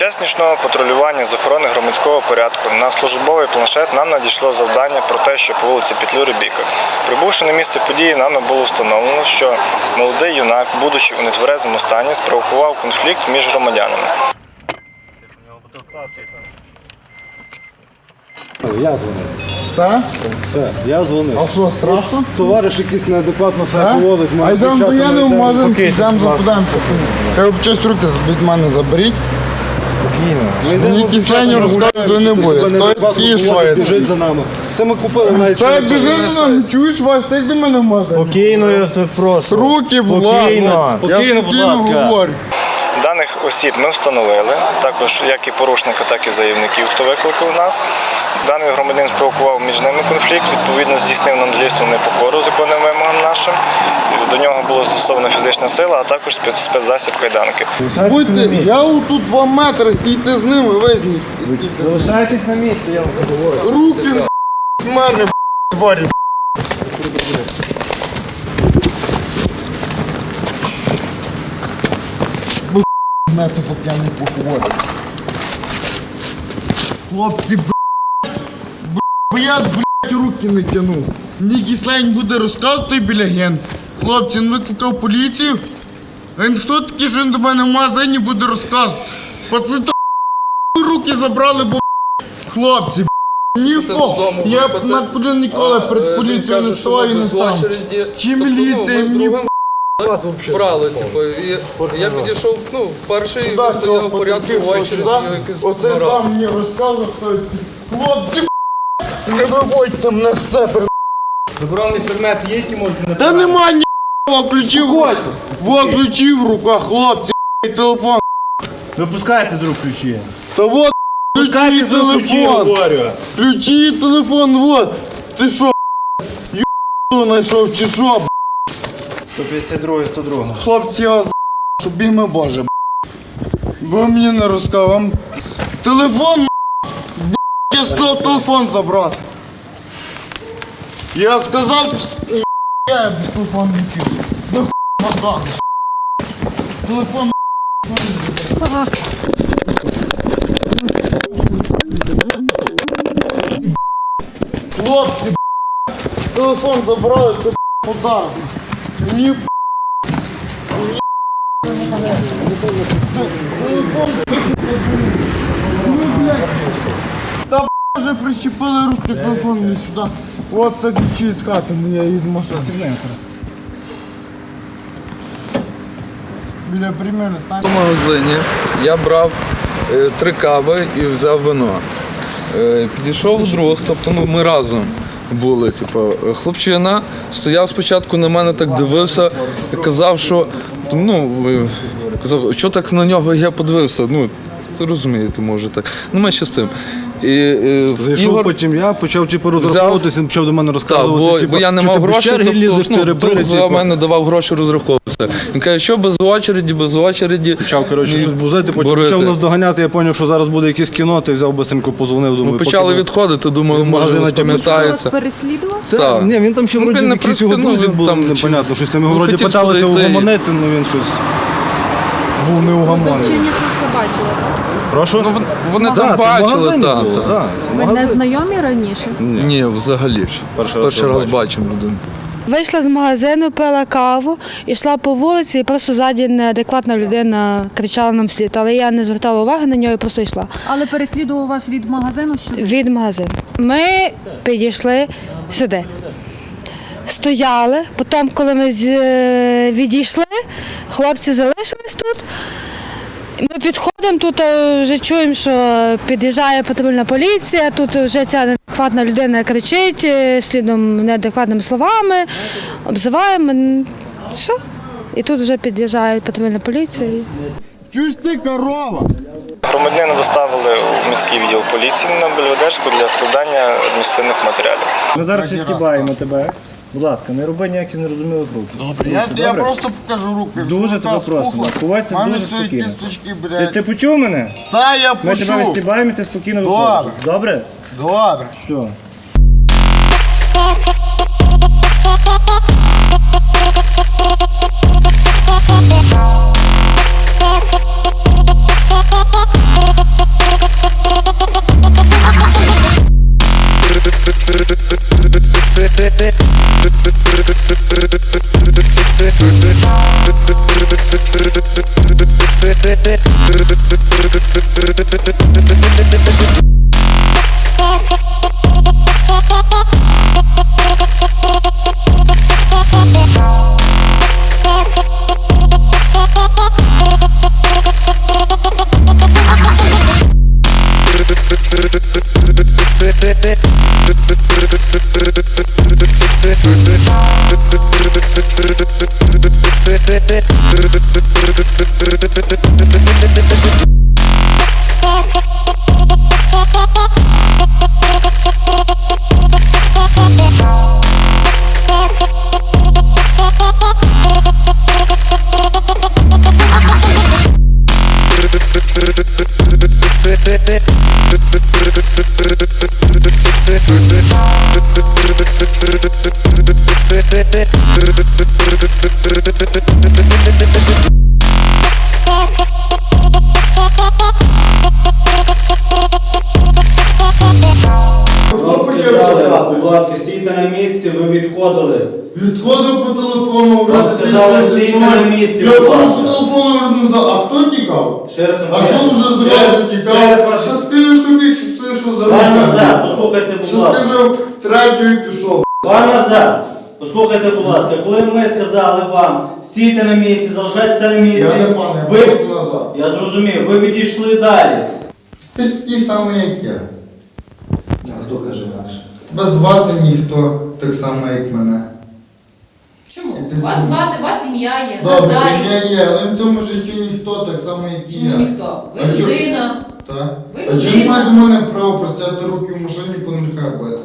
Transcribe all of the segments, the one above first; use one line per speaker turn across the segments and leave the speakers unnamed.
час нічного патрулювання з охорони громадського порядку на службовий планшет нам надійшло завдання про те, що по вулиці Петлюри Біка. Прибувши на місце події, нами було встановлено, що молодий юнак, будучи у нетверезому стані, спровокував конфлікт між громадянами.
Я дзвонив.
Так?
Все, я дзвонив.
А що, страшно?
Товариш якийсь неадекватно себе поводить,
А йдемо до Яни в магазин, йдемо
ласка.
запитаємося. Та честь руки від мене заберіть.
Ми
Ні кисленю розказувати не буде.
себе
Той
неадекватно
ті, що
поводить,
є.
біжить за нами. Це ми купили навіть.
Та біжи за нами, чуєш, Вась, ти до мене мазати.
Спокійно, я тебе прошу.
Руки, будь
Спокійно.
ласка.
Спокійно, будь
спокійно
ласка.
говорю.
Даних осіб ми встановили, також як і порушника, так і заявників, хто викликав нас. Даний громадянин спровокував між ними конфлікт, відповідно здійснив нам злісну непокору законним вимогам нашим. До нього було застосована фізична сила, а також спецзасіб кайданки.
Будьте, я тут два метри, стійте з ними, визніть.
Залишайтесь на місці, я вам говорю.
Руки з мене, тварі. Поки я не походить. Хлопці, блядь, б- я, блядь, руки не тянув. Мені кислень буде розказувати біля ген. Хлопці, він викликав поліцію. А Він хто такий, що він до мене в магазині буде розказувати? Пацани, то руки забрали, бо хлопці, ніхто. Я б накуди ніколи перед поліцією не ставав і не став. Чи міліція, мені
брали, типу, і я підійшов, ну, перший
Сюди,
стояв
цього
в порядку
потерпівшого
ввечері,
сюди.
якийсь
Оце
нарад.
там мені розказує, хто хлопці, не виводьте мене з себе.
Заборонений предмет є, який можете не
Та нема ні ключів. Во ключі в руках, хлопці, і телефон.
Випускайте з рук ключі.
Та вот ключі і
Випускайте з рук ключі,
телефон.
говорю.
Ключі і телефон, вот. Ти що, ю знайшов чи що? б***?
152 102.
Хлопці, я за***, щоб ім'я Боже. б***. Бо мені не розказав. Телефон, б***, я став телефон забрати. Я сказав, б***, я без телефону не піду. Да хуй мазак. Телефон. Хлопці, б***, телефон забрали, це б***, подарок. Мені. Ну. Та вже прищепили руки телефон мені сюди. От це ключі з хати моя від машини. Біля примерно
В
стань.
магазині я брав е, три кави і взяв вино. Е, підійшов друг, тобто ну, ми разом були. Типу, хлопчина стояв спочатку на мене, так дивився казав, що ну, е, казав, що так на нього я подивився. Ну, розумієте, може так. Ну, ми ще з тим. І, е,
Зайшов
Ігор-
потім я, почав типу розраховуватися, він почав до мене
Так, бо,
типу,
бо я не мав грошей,
лізеш,
тобто, ну, друг за
типу.
мене давав гроші розраховуватися. Він каже, що без очереді, без очереді.
Почав, коротше, щось бузити, потім
борити.
почав нас доганяти, я зрозумів, що зараз буде якесь кіно, ти взяв бистренько, позвонив, думаю,
Ми почали відходити, думаю, може
тягнуть.
Переслідував?
Так.
Ні, він там ще
Ну,
вроді
не
якісь його
ну,
друзі
він
були,
там
непонятно, щось там
ну,
його вроді
хотів
питалися угомонити, ну він щось був неугомонний.
Довчині це все бачили, так?
Прошу?
Ну, вон- вони там бачили, так,
це
Ви не знайомі раніше?
Ні, взагалі ж.
Перший раз
Перший раз
бачу.
бачимо людину.
Вийшла з магазину, пила каву, йшла по вулиці, і просто ззаді неадекватна людина кричала нам вслід. Але я не звертала уваги на нього і просто йшла
Але переслідував вас від магазину сюди.
від магазину. Ми підійшли сюди. Стояли, потім, коли ми е, відійшли, хлопці залишились тут. Ми підходимо, тут е, вже чуємо, що під'їжджає патрульна поліція, тут вже ця неадекватна людина кричить е, слідом неадекватними словами, обзиваємо. Все. І тут вже під'їжджає патрульна поліція.
Чуєш ти корова?
Громадянина доставили у міський відділ поліції на Бельведерську для складання адміністративних матеріалів.
Ми зараз відстібаємо тебе. Будь ласка, не роби ніяких нерозумілих рухів.
Добре, я, я просто покажу руки.
Дуже тебе просимо. Ховайся дуже спокійно.
кісточки,
Ти,
блядь.
ти почув мене?
Та я
Ми тебе
пущу.
відстібаємо і ти спокійно
Добре.
виходиш. Добре?
Добре.
Все.
Thank you.
Третю і пішов.
Пан назад, послухайте, будь ласка, коли ми сказали вам, стійте на місці, залишайтеся на місці.
Я не пане, я
ви...
просто назад.
Я зрозумів, ви відійшли далі.
Ти ж такий самий, як я.
А хто каже інакше?
Тебе звати ніхто так само, як мене.
Чому?
Ти-
Вас звати, у вас ім'я є,
Добре,
Назарій.
ім'я є, але в цьому житті ніхто так само, як і
Чому
я.
ніхто? Ви
А чо-
людина.
Так.
Ви
А чому
людина.
має до мене право простяти руки в машині по нульках бити?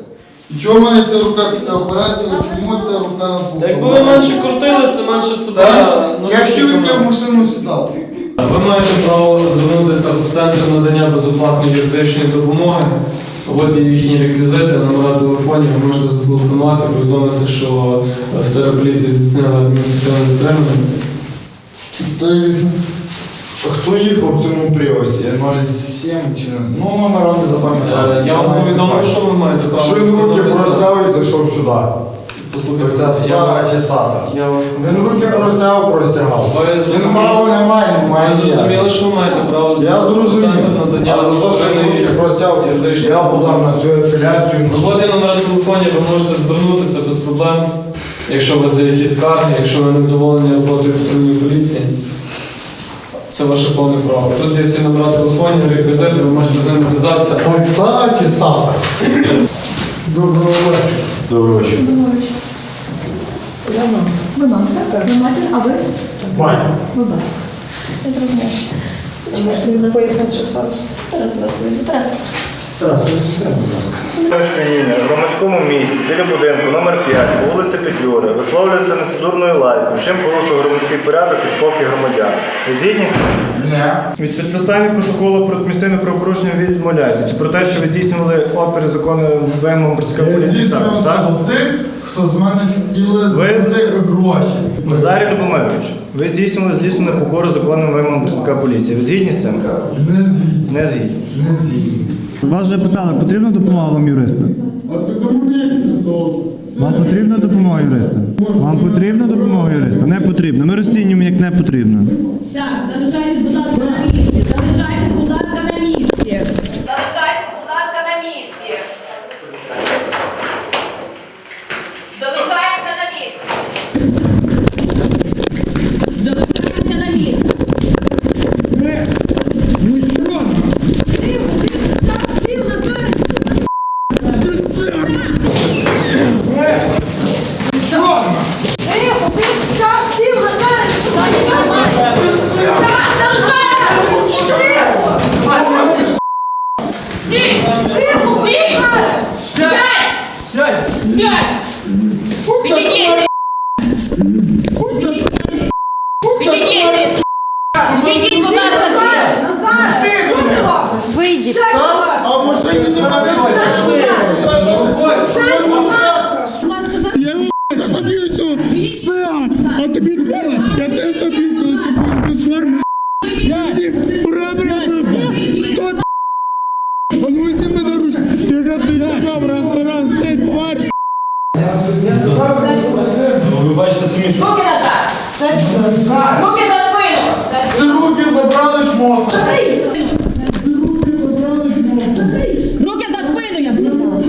І чого в мене ця рука після операції, а чому ця рука на полу?
Якби ви менше крутилися, менше себе
Так? Я
наручниками-
чую, я в машину сідав.
Ви маєте право звернутися в центр надання безоплатної юридичної допомоги. От їхні реквізити, номера телефонів, ви можете зателефонувати, повідомити, що офіцери поліції здійснили адміністративне затримання.
Тобто, хто їхав в цьому привозі? 07 чи не? Ну, номера не запам'ятав.
Е, Я вам повідомив, що ви маєте право.
Що він руки простяв і зайшов сюди.
Послухайте,
Ця
я
стара
вас-
чи сата.
Я вас
Він руки простяг, простягав.
Ви
Він права не має, не має.
Ви
ніяк.
зрозуміли, що ви маєте право
Я зрозумів.
центр надання
Але за те, що він руки простяг,
юридичної
я подав на цю апеляцію.
От є номера телефонів, ви можете звернутися без проблем, якщо у вас є якісь скарги, якщо ви не вдоволені роботою патрульної поліції. Це ваше повне право. Тут є всі номера телефонів, реквізити, ви можете з ними зв'язатися.
Так сата чи сата? Доброго вечора.
Доброго вечора.
Ви мама, так? Ви матір, а ви?
Батько.
Ви батько. Я зрозуміла. Пояснити, що сталося. Зараз вас вийду. Тарас.
Сп'яніння в громадському місці біля будинку номер 5 по вулиці Петлюри висловлюється нецензурною лайкою, чим порушує громадський порядок і спокій громадян. Ви згідні з цим?
Ні.
Від підписання протоколу про адміністративне правопорушення ви відмовляєтесь. Про те, що ви здійснювали опери закону вимогам працівника
Я
поліції також, так?
хто з мене сиділи
Ви-
за гроші.
Назарій Любомирович, ви здійснювали злісну непокору законним вимогам працівника поліції. Ви згідні з цим?
Не згідні.
Не згідні.
Не згідні.
Вас вже питали, потрібна допомога вам юриста?
А ти комуністів, то...
Вам потрібна допомога юриста? Вам потрібна допомога юриста? Не потрібна. Ми розцінюємо як не потрібно.
Так, залишайтесь, будь ласка, на місці. Залишайтесь, будь ласка, на місці. Залишайтесь, будь ласка, на місці. Залишаємося на місці. Залишаємося на місці. Підійдіть! Підійдіть, будь ласка, звідси!
Вийдіть.
А в машині не
назад! Руки за спину!
Ти руки забрали шмотку.
Руки за спину, я сказала!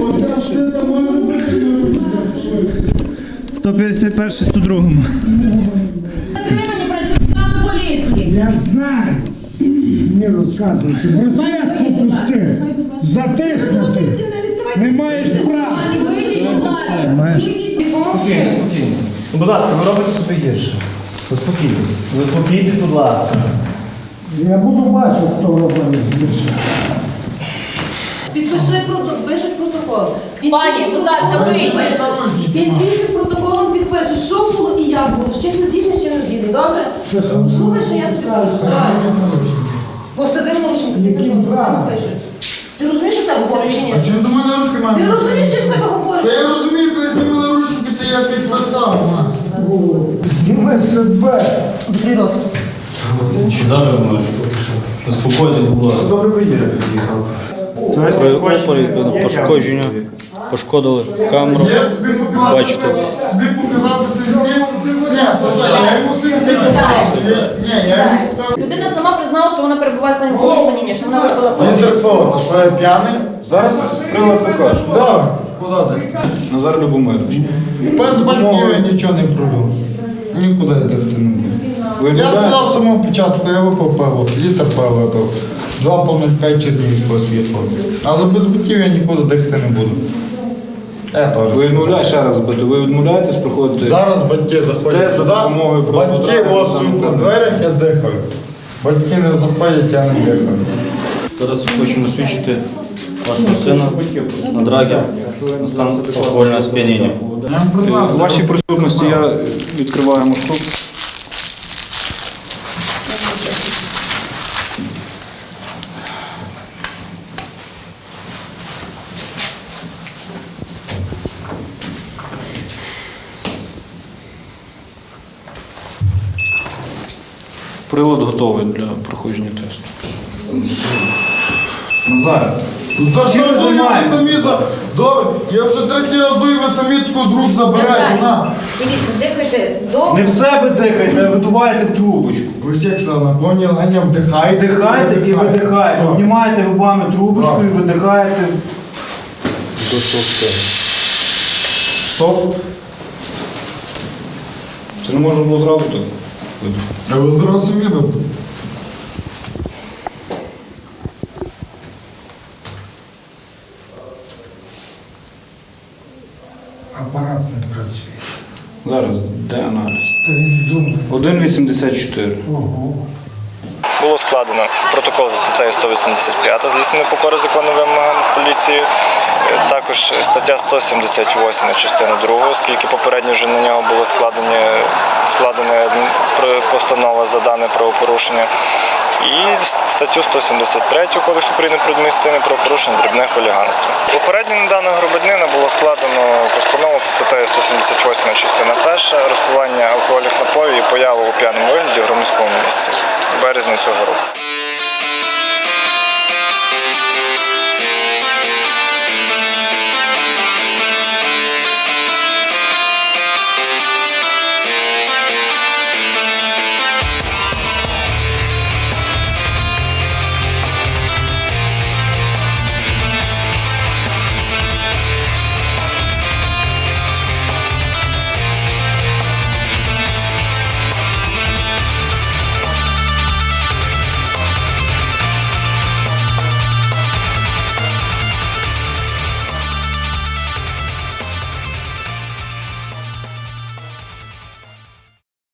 Оце все це може бути.
151 102
Затримані працівниками поліції!
Я знаю. Мені розказують. Браслет затиснути. Не маєш права.
Маєш? Спокійно, спокійно. Ну, будь ласка, ви робите собі гірше. Заспокійтесь. Заспокійтесь, будь ласка.
Я буду бачити, хто робить більше.
Підпиши протокол, пишуть протокол. Пані, будь ласка, вийдеш. В кінці під протоколом підпишеш, що було і як було. З чим ти згідний, з чим не згідний, добре? Послухай, що я тобі кажу. Посади молодшим,
Яким
пишуть. Ти розумієш, що так говориш чи ні?
А чому до мене руки
Ти
мають?
розумієш, що тебе говорю?
Та я розумію, коли знімали ручки, це я підписав. Зніми себе.
Закрий рот.
Зараз можеш поки що. Заспокойтесь, будь ласка.
Добре виїде під'їхав.
Пошкодження, пошкодили камеру. Бачите.
Тобі показати сенсі? Ні, я йому сенсі. Ні, я йому.
Людина признала, що вона перебуває в стані що вона випила
Не терпова, то що я п'яний?
Зараз прилад покаже.
Добре, куди ти?
Назар Любомирович.
Без батьків я нічого не пройду. Нікуди я дихати не буду. Я сказав з самого початку, я випив пиво, літр пива випив, два повністю чернігівського світла. Але без батьків я нікуди дихати не буду. Я теж.
Ви відмовляєте ще раз, бо ви відмовляєтесь проходити.
Зараз батьки заходять
Те за
сюди,
допомогою
батьки
правоохоронних
ось тут на дверях, я дихаю. Батьки не заходять, я не дихаю.
Зараз хочемо свідчити вашого сина на драгі на стан алкогольного сп'яніння.
У вашій присутності я відкриваю муштук. Прилад готовий для проходження тесту. Назар,
За що ви дуєте самі за... Добре, я вже третій раз дую, ви самі таку з рук забираєте, на.
Дивіться, дихайте довго.
Не в себе дихайте, а видуваєте в трубочку.
Ви ж як на повні легені вдихаєте.
Вдихайте і видихайте.
Так.
Обнімаєте губами трубочку і видихаєте.
стоп. Це не можна було зразу так.
А ви зрозуміли? Апарат не працює.
Зараз, де аналіз?
Та він думає.
1,84.
Було складено протокол за статтею 185 злісне непокори законним вимогам поліції. Е, Також стаття 178 частина 2, оскільки попередньо вже на нього було складені, складена постанова за дане правопорушення. І статтю 173 Кодексу України про адміністративне правопорушення дрібне хуліганство. Попередньо на даного громадянина було складено постанову за статтею 178 частина 1 розпивання алкогольних напоїв і появу у п'яному вигляді в громадському місці в березні цього року.